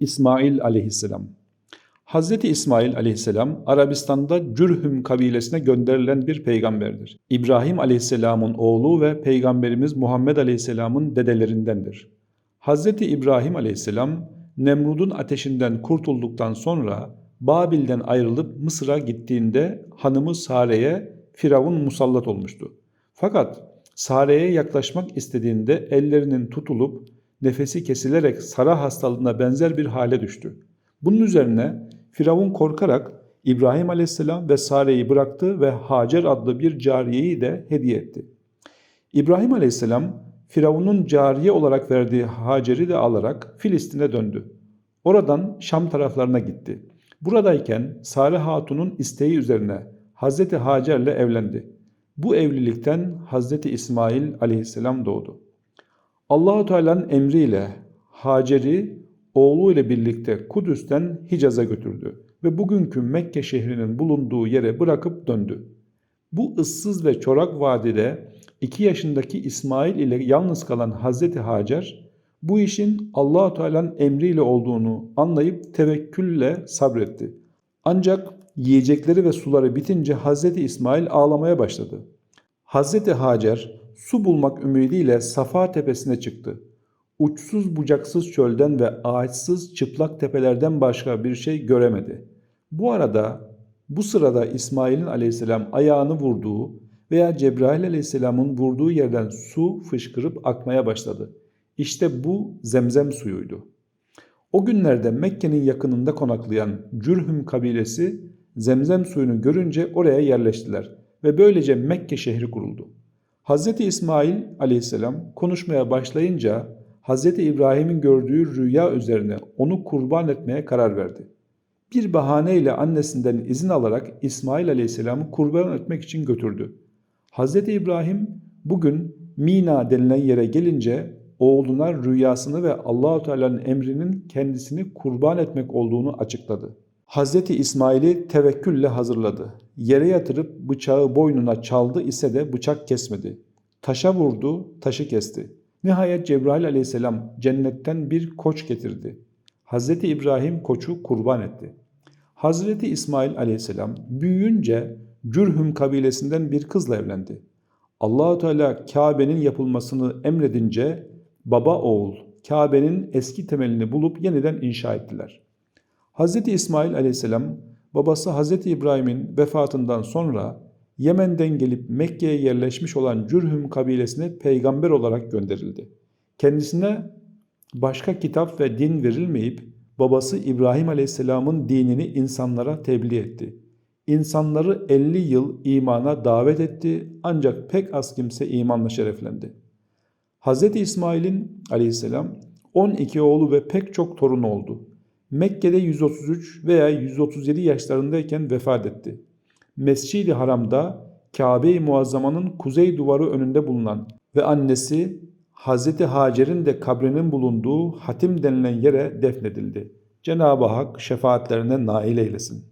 İsmail aleyhisselam Hazreti İsmail aleyhisselam Arabistan'da Cürhüm kabilesine gönderilen bir peygamberdir. İbrahim aleyhisselamın oğlu ve peygamberimiz Muhammed aleyhisselamın dedelerindendir. Hazreti İbrahim aleyhisselam Nemrud'un ateşinden kurtulduktan sonra Babil'den ayrılıp Mısır'a gittiğinde hanımı Sare'ye Firavun musallat olmuştu. Fakat Sare'ye yaklaşmak istediğinde ellerinin tutulup nefesi kesilerek Sara hastalığına benzer bir hale düştü. Bunun üzerine Firavun korkarak İbrahim aleyhisselam ve Sare'yi bıraktı ve Hacer adlı bir cariyeyi de hediye etti. İbrahim aleyhisselam Firavun'un cariye olarak verdiği Hacer'i de alarak Filistin'e döndü. Oradan Şam taraflarına gitti. Buradayken Sare Hatun'un isteği üzerine Hazreti Hacer'le evlendi. Bu evlilikten Hazreti İsmail aleyhisselam doğdu. Allahu Teala'nın emriyle Hacer'i oğlu ile birlikte Kudüs'ten Hicaz'a götürdü ve bugünkü Mekke şehrinin bulunduğu yere bırakıp döndü. Bu ıssız ve çorak vadide 2 yaşındaki İsmail ile yalnız kalan Hazreti Hacer bu işin Allahu Teala'nın emriyle olduğunu anlayıp tevekkülle sabretti. Ancak yiyecekleri ve suları bitince Hazreti İsmail ağlamaya başladı. Hazreti Hacer su bulmak ümidiyle Safa tepesine çıktı. Uçsuz bucaksız çölden ve ağaçsız çıplak tepelerden başka bir şey göremedi. Bu arada bu sırada İsmail'in aleyhisselam ayağını vurduğu veya Cebrail aleyhisselamın vurduğu yerden su fışkırıp akmaya başladı. İşte bu zemzem suyuydu. O günlerde Mekke'nin yakınında konaklayan Cürhüm kabilesi zemzem suyunu görünce oraya yerleştiler ve böylece Mekke şehri kuruldu. Hz. İsmail aleyhisselam konuşmaya başlayınca Hz. İbrahim'in gördüğü rüya üzerine onu kurban etmeye karar verdi. Bir bahaneyle annesinden izin alarak İsmail aleyhisselamı kurban etmek için götürdü. Hz. İbrahim bugün Mina denilen yere gelince oğluna rüyasını ve Allahu Teala'nın emrinin kendisini kurban etmek olduğunu açıkladı. Hz. İsmail'i tevekkülle hazırladı. Yere yatırıp bıçağı boynuna çaldı ise de bıçak kesmedi. Taşa vurdu, taşı kesti. Nihayet Cebrail aleyhisselam cennetten bir koç getirdi. Hz. İbrahim koçu kurban etti. Hazreti İsmail aleyhisselam büyüyünce Cürhüm kabilesinden bir kızla evlendi. Allahu Teala Kabe'nin yapılmasını emredince baba oğul Kabe'nin eski temelini bulup yeniden inşa ettiler. Hz. İsmail aleyhisselam babası Hz. İbrahim'in vefatından sonra Yemen'den gelip Mekke'ye yerleşmiş olan Cürhüm kabilesine peygamber olarak gönderildi. Kendisine başka kitap ve din verilmeyip babası İbrahim Aleyhisselam'ın dinini insanlara tebliğ etti. İnsanları 50 yıl imana davet etti ancak pek az kimse imanla şereflendi. Hz. İsmail'in aleyhisselam 12 oğlu ve pek çok torun oldu. Mekke'de 133 veya 137 yaşlarındayken vefat etti. Mescid-i Haram'da Kabe-i Muazzama'nın kuzey duvarı önünde bulunan ve annesi Hazreti Hacer'in de kabrinin bulunduğu hatim denilen yere defnedildi. Cenab-ı Hak şefaatlerine nail eylesin.